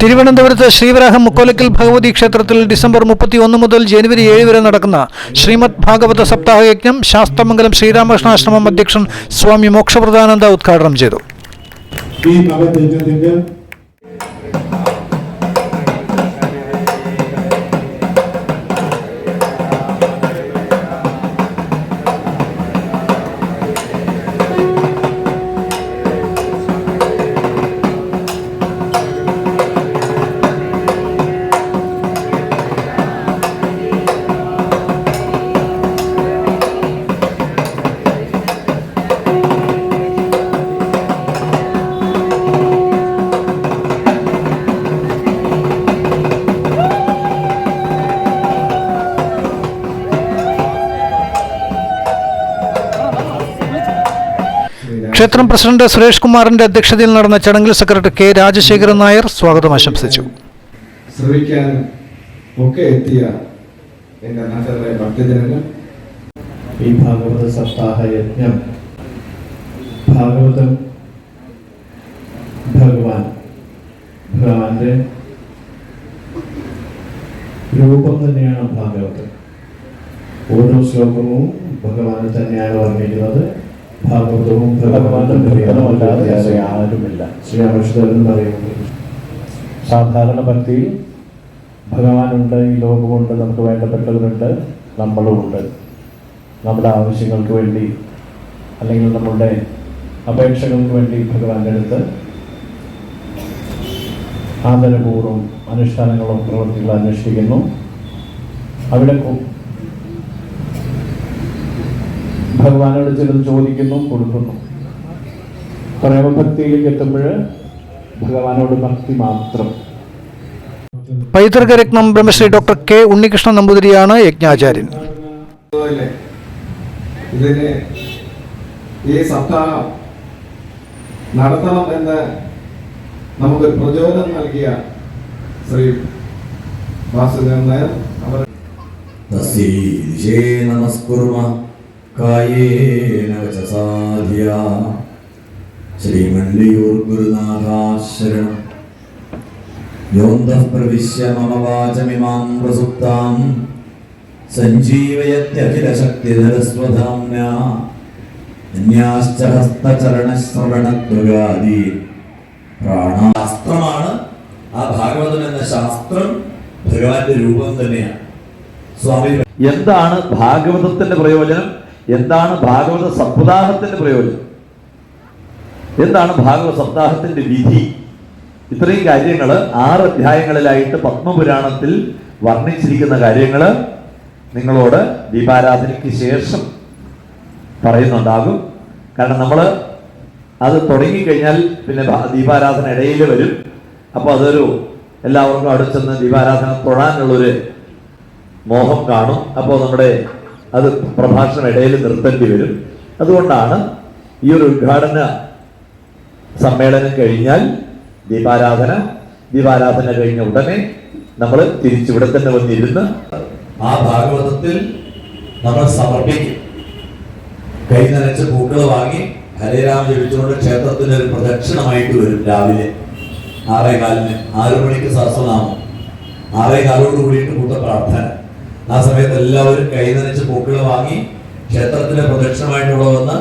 തിരുവനന്തപുരത്ത് ശ്രീവരാഹം മുക്കോലക്കൽ ഭഗവതി ക്ഷേത്രത്തിൽ ഡിസംബർ മുപ്പത്തി ഒന്ന് മുതൽ ജനുവരി ഏഴ് വരെ നടക്കുന്ന ശ്രീമദ് ഭാഗവത സപ്താഹയജ്ഞം ശാസ്തമംഗലം ശ്രീരാമകൃഷ്ണാശ്രമം അധ്യക്ഷൻ സ്വാമി മോക്ഷപ്രദാനന്ദ ഉദ്ഘാടനം ചെയ്തു. ക്ഷേത്രം പ്രസിഡന്റ് സുരേഷ് കുമാറിന്റെ അധ്യക്ഷതയിൽ നടന്ന ചടങ്ങിൽ സെക്രട്ടറി കെ രാജശേഖരൻ നായർ സ്വാഗതം ആശംസിച്ചു. ശ്രമിക്കാനും ഒക്കെ എത്തിയ ഭക്തജനങ്ങൾ ഈ ഭാഗവത സപ്താഹ യജ്ഞം ഭാഗവതം ഭഗവാൻ ഭഗവാന്റെ രൂപം തന്നെയാണ് ഭാഗവതം. ഓരോ ശ്ലോകവും ഭഗവാനെ തന്നെയാണ് വർണിക്കുന്നത്. ഭാഗവതവും ഭഗവാനും പ്രിയമല്ലാതെ വേറെ ആരുമില്ല ശ്രീരാമകൃഷ്ണൻ പറയുന്നത് സാധാരണ ഭക്തിയിൽ ഭഗവാനുണ്ട് ഈ ലോകമുണ്ട് നമുക്ക് വേണ്ടപ്പെട്ടവരുണ്ട് നമ്മളുമുണ്ട്. നമ്മുടെ ആവശ്യങ്ങൾക്ക് വേണ്ടി അല്ലെങ്കിൽ നമ്മളുടെ അപേക്ഷകൾക്ക് വേണ്ടി ഭഗവാന്റെ അടുത്ത് ആദരപൂർവം അനുഷ്ഠാനങ്ങളും പ്രവൃത്തികളും അന്വേഷിക്കുന്നു. അവിടെ കു- ഭഗവാനോട് ചിലത് ചോദിക്കുന്നു കൊടുക്കുന്നു. പ്രേമഭക്തിയിലേക്ക് എത്തുമ്പോൾ ഭഗവാനോട് ഭക്തി മാത്രം. പൈതൃക രത്നം ബ്രഹ്മശ്രീ ഡോക്ടർ കെ ഉണ്ണികൃഷ്ണൻ നമ്പൂതിരിയാണ് യജ്ഞാചാര്യൻ. ഇതിനെ ഈ സപ്താഹം നടത്തണം എന്ന് നമുക്ക് പ്രചോദനം നൽകിയ ശ്രീ വാസുദേവൻ നായർ അവർ നമസ്കുർമ. കായേന വചസാധിയ. ശ്രീമണ്ഡിയൂർഗുരുനാഥാശരണം യോന്തഃ പ്രവിശ്യ മമ വാചമിമാം പ്രസുപ്താം. സഞ്ജീവയത്യഖിലശക്തിധരസ്വധാമ്ന. അന്യാശ്ച ഹസ്തചരണശ്രവണത്വഗാദി പ്രാണാസ്ത്രമാണ്. ആ ഭാഗവതം എന്ന ശാസ്ത്രം ഭഗവാന്റെ രൂപം തന്നെയാണ്. സ്വാമി എന്താണ് ഭാഗവതത്തിന്റെ പ്രയോജനം? എന്താണ് ഭാഗവത സപ്താഹത്തിന്റെ പ്രയോജനം? എന്താണ് ഭാഗവത സപ്താഹത്തിന്റെ വിധി? ഇത്രയും കാര്യങ്ങൾ ആറ് അധ്യായങ്ങളിലായിട്ട് പത്മപുരാണത്തിൽ വർണിച്ചിരിക്കുന്ന കാര്യങ്ങൾ നിങ്ങളോട് ദീപാരാധനയ്ക്ക് ശേഷം പറയുന്നുണ്ടാകും. കാരണം നമ്മൾ അത് തുടങ്ങിക്കഴിഞ്ഞാൽ പിന്നെ ദീപാരാധന ഇടയിൽ വരും. അപ്പോൾ അതൊരു എല്ലാവർക്കും ചെന്ന് ദീപാരാധന തൊഴാനുള്ളൊരു മോഹം കാണും. അപ്പോൾ നമ്മുടെ അത് പ്രഭാഷണ ഇടയിൽ നിർത്തേണ്ടി വരും. അതുകൊണ്ടാണ് ഈ ഒരു ഉദ്ഘാടന സമ്മേളനം കഴിഞ്ഞാൽ ദീപാരാധന ദീപാരാധന കഴിഞ്ഞ ഉടനെ നമ്മൾ തിരിച്ചിവിടെ തന്നെ വന്നിരുന്ന് ആ ഭാഗവതത്തിൽ നമ്മൾ സമർപ്പിക്കും. കൈ നനച്ച് പൂക്കൾ വാങ്ങി ഹരേരാമ ജപിച്ചുകൊണ്ട് ക്ഷേത്രത്തിന് ഒരു പ്രദക്ഷിണമായിട്ട് വരും രാവിലെ. ആറേ കാലിന് ആറു മണിക്ക് സഹസ്രനാമം. ആറേ കാലോട് കൂടിയിട്ട് കൂട്ട പ്രാർത്ഥന. ആ സമയത്ത് എല്ലാവരും കൈ നനച്ച് പൂക്കൾ വാങ്ങി ക്ഷേത്രത്തിലെ പ്രദക്ഷിണമായിട്ടുള്ള വന്ന്